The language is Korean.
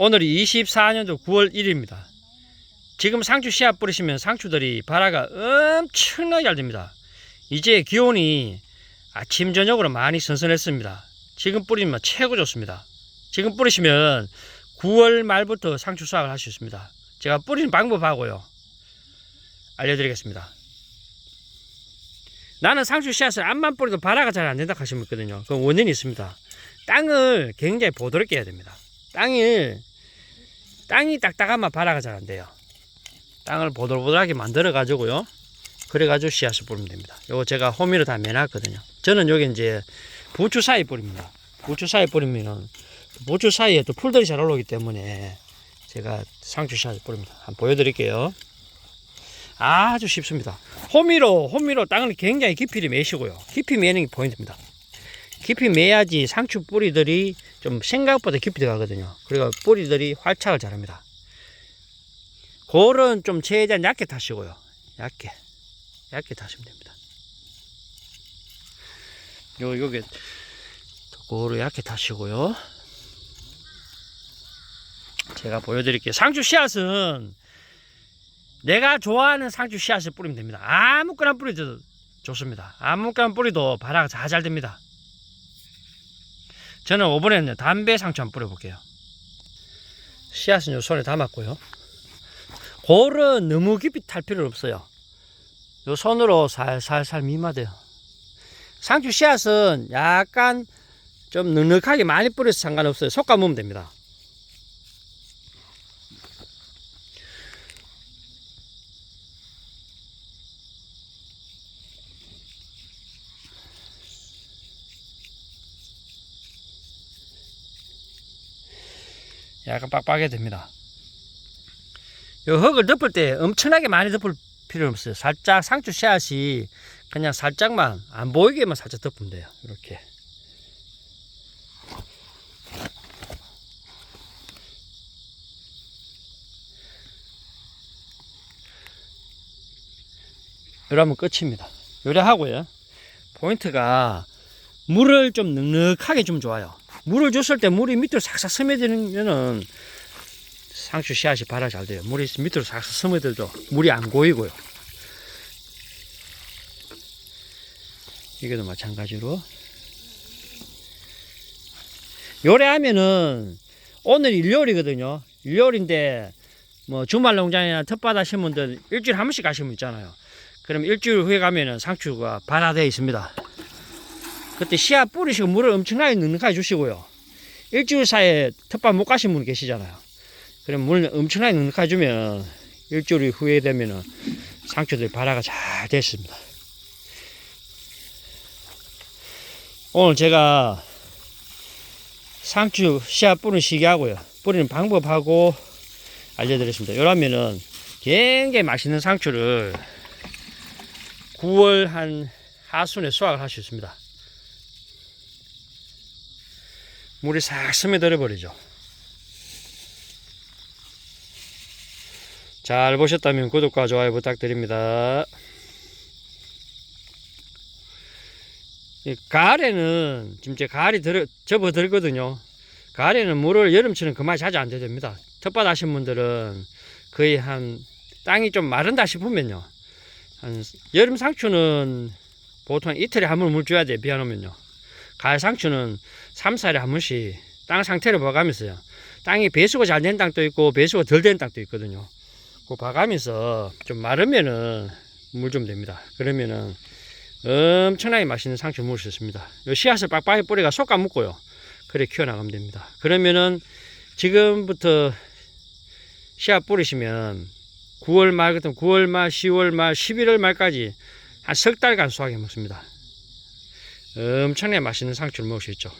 오늘이 24년도 9월 1일입니다. 지금 상추 씨앗 뿌리시면 상추들이 발화가 엄청나게 잘 됩니다. 이제 기온이 아침 저녁으로 많이 선선했습니다. 지금 뿌리면 최고 좋습니다. 지금 뿌리시면 9월 말부터 상추 수확을 할 수 있습니다. 제가 뿌리는 방법하고요. 알려드리겠습니다. 나는 상추 씨앗을 암만 뿌려도 발화가 잘 안 된다 하시면 있거든요. 그 원인이 있습니다. 땅을 굉장히 보드럽게 해야 됩니다. 땅을 땅이 딱딱하면 발화가 잘 안 돼요. 땅을 보들보들하게 만들어 가지고요. 그래 가지고 씨앗을 뿌리면 됩니다. 요거 제가 호미로 다 매놨거든요. 저는 여기 이제 부추 사이 뿌립니다. 부추 사이 뿌리면은 부추 사이에 또 풀들이 잘 올라오기 때문에 제가 상추 씨앗을 뿌립니다. 한번 보여드릴게요. 아주 쉽습니다. 호미로 호미로 땅을 굉장히 깊이 매시고요. 깊이 매는 게 포인트입니다. 깊이 매야지 상추 뿌리들이 좀 생각보다 깊이 들어가거든요. 그리고 뿌리들이 활착을 잘합니다. 골은 좀 최대한 얇게 타시고요. 얇게. 얇게 타시면 됩니다. 요, 요게, 골을 얇게 타시고요. 제가 보여드릴게요. 상추 씨앗은 내가 좋아하는 상추 씨앗을 뿌리면 됩니다. 아무거나 뿌리도 좋습니다. 아무거나 뿌리도 발화가 잘, 잘 됩니다. 저는 이번에는 담배 상추 한번 뿌려볼게요. 씨앗은 요 손에 담았고요. 골은 너무 깊이 탈 필요 없어요. 요 손으로 살살살 미마돼요. 상추 씨앗은 약간 좀 넉넉하게 많이 뿌려서 상관없어요. 먹으면 됩니다. 약간 빡빡해 됩니다. 요 흙을 덮을 때 엄청나게 많이 덮을 필요는 없어요. 살짝 상추 씨앗이 그냥 살짝만 안 보이게만 살짝 덮으면 돼요. 이렇게. 이러면 끝입니다. 요리하고요. 포인트가 물을 좀 넉넉하게 주면 좋아요. 물을 줬을 때 물이 밑으로 싹싹 스며들면은 상추 씨앗이 발화 잘 돼요. 물이 밑으로 싹싹 스며들죠. 물이 안 고이고요. 이게도 마찬가지로. 요리하면은 오늘 일요일이거든요. 일요일인데 뭐 주말 농장이나 텃밭 하신 분들 일주일에 한 번씩 가시면 있잖아요. 그럼 일주일 후에 가면은 상추가 발화되어 있습니다. 그때 씨앗 뿌리시고 물을 엄청나게 넉넉하게 주시고요. 일주일 사이에 텃밭 못 가신 분 계시잖아요. 그럼 물 엄청나게 넉넉하게 주면 일주일 후에 되면은 상추들 발화가 잘 됐습니다. 오늘 제가 상추 씨앗 뿌리는 시기하고요. 뿌리는 방법하고 알려드렸습니다. 이러면은 굉장히 맛있는 상추를 9월 한 하순에 수확을 할 수 있습니다. 물이 싹 스며들어 버리죠. 잘 보셨다면 구독과 좋아요 부탁드립니다. 이 가을에는 지금 제 가을이 들, 접어들거든요. 가을에는 물을 여름처럼 그만이 자주 안 됩니다. 텃밭 하신 분들은 거의 한 땅이 좀 마른다 싶으면요. 한 여름 상추는 보통 이틀에 한 번 물 줘야 돼요. 비안 오면요. 가을 상추는 3, 4일에 한 번씩 땅 상태를 봐가면서요. 땅이 배수가 잘 된 땅도 있고 배수가 덜 된 땅도 있거든요. 그 봐가면서 좀 마르면은 물 좀 됩니다. 그러면은 엄청나게 맛있는 상추 먹을 수 있습니다. 요 씨앗을 빡빡이 뿌리가 솎아 먹고요. 그래 키워나가면 됩니다. 그러면은 지금부터 씨앗 뿌리시면 9월 말 같은 9월 말, 10월 말, 11월 말까지 한 석 달간 수확해 먹습니다. 엄청나게 맛있는 상추를 먹을 수 있죠.